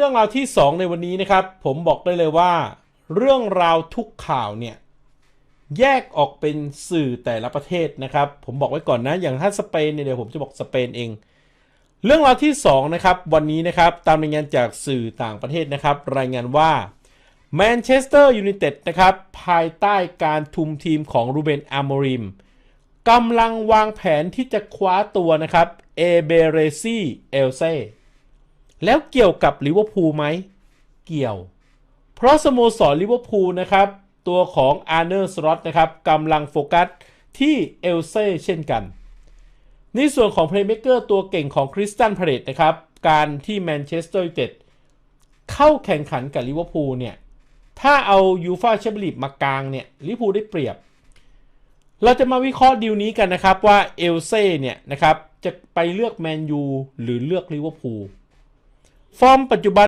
เรื่องราวที่ 2 ในวันนี้นะครับ ผมบอกได้เลยว่า เรื่องราวทุกข่าวเนี่ย แยกออกเป็นสื่อแต่ละประเทศนะครับ ผมบอกไว้ก่อนนะ อย่างถ้าสเปนเนี่ยเดี๋ยวผมจะบอกสเปนเอง เรื่องราวที่ 2 นะครับ วันนี้นะครับตามรายงานจากสื่อต่างประเทศนะครับ รายงานว่าแมนเชสเตอร์ยูไนเต็ดนะครับ ภายใต้การทุมทีมของรูเบนอาโมริมกำลังวางแผนที่จะคว้าตัวนะครับเอเบเรซีเอลเซ แล้วเกี่ยวกับลิเวอร์พูลไหม เกี่ยว เพราะสโมสรลิเวอร์พูลนะครับ ตัวของอาร์เนอร์สล็อตนะครับกำลังโฟกัสที่เอลเซ่เช่นกัน ในส่วนของเพลย์เม k เกอร์ตัวเก่งของคริสตันพาเรตนะครับ การที่แมนเชสเตอร์ยูไนเต็ดเข้าแข่งขันกับลิเวอร์พูลเนี่ย ถ้าเอายูฟาแชมเปี้ยนลีกมากลางเนี่ยลิเวอร์พูลได้เปรียบ เราจะมาวิเคราะห์ดีลนี้กันนะครับว่าเอลเซ่เนี่ยนะครับจะไปเลือกแมนยูหรือเลือกลิเวอร์พูล ฟอร์มปัจจุบัน